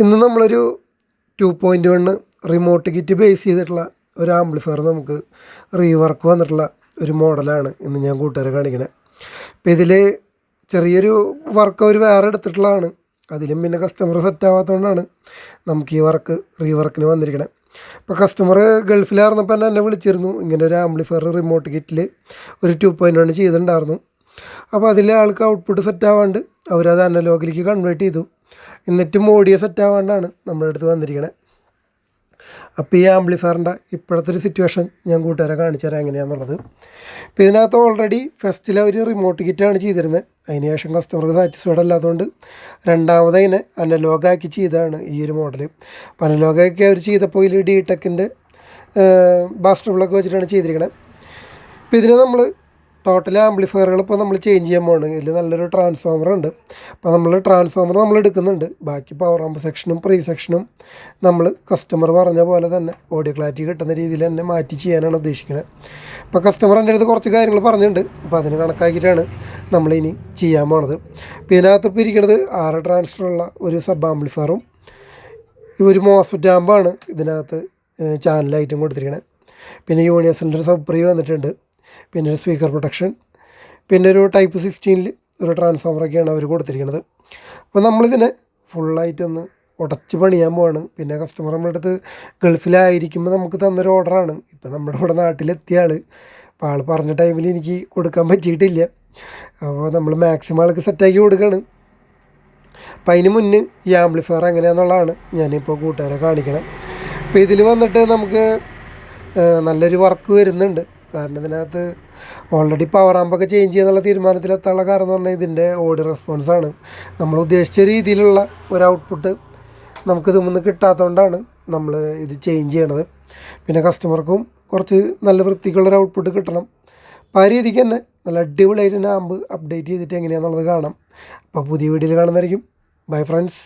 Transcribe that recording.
ഇന്ന് നമ്മളൊരു two point one remote kit base ചെയ്തിട്ടുള്ള ഒരു ആംപ്ലിഫയർ നമുക്ക് റീവർക്ക് വന്നിട്ടുള്ള ഒരു മോഡലാണ് ഇന്ന് ഞാൻ കൂട്ടുകാരെ കാണിക്കണേ. അപ്പോൾ ഇതിൽ ചെറിയൊരു വർക്ക് അവർ വേറെ എടുത്തിട്ടുള്ളതാണ്. അതിലും പിന്നെ കസ്റ്റമർ സെറ്റ് ആവാത്തതുകൊണ്ടാണ് നമുക്ക് ഈ വർക്ക് റീവർക്കിന് വന്നിരിക്കണേ. ഇപ്പോൾ കസ്റ്റമർ ഗൾഫിലായിരുന്നപ്പോൾ തന്നെ എന്നെ വിളിച്ചിരുന്നു. ഇങ്ങനെ ഒരു ആംപ്ലിഫയർ റിമോട്ട് കിറ്റിൽ ഒരു ടു പോയിന്റ് വൺ ചെയ്തിട്ടുണ്ടായിരുന്നു. അപ്പോൾ അതിലെ ആൾക്ക് ഔട്ട്പുട്ട് സെറ്റ് ആവാണ്ട് അവരത് അനലോഗിലേക്ക് കൺവേർട്ട് ചെയ്തു. എന്നിട്ടും ഓഡിയോ സെറ്റ് ആവാണ്ടാണ് നമ്മുടെ അടുത്ത് വന്നിരിക്കണേ. അപ്പോൾ ഈ ആംപ്ലിഫയറിന്റെ ഇപ്പോഴത്തെ ഒരു സിറ്റുവേഷൻ ഞാൻ കൂട്ടുകാരെ കാണിച്ചു തരാം എങ്ങനെയാണെന്നുള്ളത് ഇപ്പോൾ ഇതിനകത്ത് ഓൾറെഡി ഫസ്റ്റിലെ ഒരു റിമോട്ട് കിറ്റാണ് ചെയ്തിരുന്നത്. അതിന് ശേഷം കസ്റ്റമർക്ക് സാറ്റിസ്ഫൈഡ് അല്ലാത്തതുകൊണ്ട് രണ്ടാമത് അതിനെ അനലോഗാക്കി ചെയ്തതാണ് ഈ ഒരു മോഡൽ അപ്പോൾ അനലോഗാക്കി അവർ ചെയ്തപ്പോൾ ഇതിൽ ഡി ടെക്കിന്റെ ബാസ്റ്റബിളൊക്കെ വെച്ചിട്ടാണ് ചെയ്തിരിക്കണത് അപ്പോൾ ഇതിനെ നമ്മൾ ടോട്ടൽ ആംപ്ലിഫയറുകൾ ഇപ്പോൾ നമ്മൾ ചേഞ്ച് ചെയ്യാൻ പോകണം ഇതിൽ നല്ലൊരു ട്രാൻസ്ഫോമർ ഉണ്ട്. അപ്പോൾ നമ്മൾ ട്രാൻസ്ഫോമർ നമ്മൾ എടുക്കുന്നുണ്ട്. ബാക്കി പവർ ആമ്പ് സെക്ഷനും പ്രീ സെക്ഷനും നമ്മൾ കസ്റ്റമർ പറഞ്ഞ പോലെ തന്നെ ഓഡിയോ ക്ലാരിറ്റി കിട്ടുന്ന രീതിയിൽ തന്നെ മാറ്റി ചെയ്യാനാണ് ഉദ്ദേശിക്കുന്നത്. ഇപ്പോൾ കസ്റ്റമർ എന്റെ അടുത്ത് കുറച്ച് കാര്യങ്ങൾ പറഞ്ഞിട്ടുണ്ട്. അപ്പോൾ അതിന് കണക്കാക്കിയിട്ടാണ് നമ്മളിനി ചെയ്യാൻ പോണത്. അപ്പോൾ ഇതിനകത്ത് ഇപ്പോൾ ഇരിക്കുന്നത് ആറ് ട്രാൻസ്ഫറുള്ള ഒരു സബ് ആംപ്ലിഫയറും ഒരു മോസ്ഫെറ്റ് ആമ്പാണ് ഇതിനകത്ത് ചാനലായിട്ടും കൊടുത്തിരിക്കുന്നത് പിന്നെ യൂണിയസിന്റെ സബ് പ്രീ വന്നിട്ടുണ്ട്. പിന്നെ ഒരു സ്പീക്കർ പ്രൊട്ടക്ഷൻ പിന്നെ ഒരു ടൈപ്പ് സിക്സ്റ്റീനിൽ ഒരു ട്രാൻസ്ഫോമറൊക്കെയാണ് അവർ കൊടുത്തിരിക്കുന്നത് അപ്പോൾ നമ്മളിതിനെ ഫുള്ളായിട്ടൊന്ന് ഉടച്ച് പണിയാൻ പോവാണ്. പിന്നെ കസ്റ്റമർ നമ്മുടെ അടുത്ത് ഗൾഫിലായിരിക്കുമ്പോൾ നമുക്ക് തന്നൊരു ഓർഡറാണ് ഇപ്പോൾ നമ്മുടെ ഇവിടെ നാട്ടിലെത്തിയ ആൾ അപ്പോൾ ആൾ പറഞ്ഞ ടൈമിൽ എനിക്ക് കൊടുക്കാൻ പറ്റിയിട്ടില്ല. അപ്പോൾ നമ്മൾ മാക്സിമം ആൾക്ക് സെറ്റാക്കി കൊടുക്കുകയാണ് അപ്പോൾ അതിന് മുന്നേ ഈ ആംപ്ലിഫയർ എങ്ങനെയാണെന്നുള്ളതാണ് ഞാനിപ്പോൾ കൂട്ടുകാരെ കാണിക്കണം. അപ്പോൾ ഇതിൽ വന്നിട്ട് നമുക്ക് നല്ലൊരു വർക്ക് വരുന്നുണ്ട്. കാരണം ഇതിനകത്ത് ഓൾറെഡി പവർ ആമ്പൊക്കെ ചേഞ്ച് ചെയ്യാന്നുള്ള തീരുമാനത്തിലെത്താനുള്ള കാരണം എന്ന് പറഞ്ഞാൽ ഇതിന്റെ ഓഡിയോ റെസ്പോൺസാണ് നമ്മൾ ഉദ്ദേശിച്ച രീതിയിലുള്ള ഒരു ഔട്ട്പുട്ട് നമുക്കിത് മുന്ന് കിട്ടാത്തതുകൊണ്ടാണ് നമ്മൾ ഇത് ചേഞ്ച് ചെയ്യണത്. പിന്നെ കസ്റ്റമർക്കും കുറച്ച് നല്ല വൃത്തിക്കുള്ളൊരു ഔട്ട്പുട്ട് കിട്ടണം. അപ്പോൾ ആ രീതിക്ക് തന്നെ നല്ല അടിപൊളിയായിട്ട് തന്നെ ആമ്പ് അപ്ഡേറ്റ് ചെയ്തിട്ട് എങ്ങനെയാണെന്നുള്ളത് കാണാം. അപ്പോൾ പുതിയ വീഡിയോയിൽ കാണുന്നതായിരിക്കും. Bye friends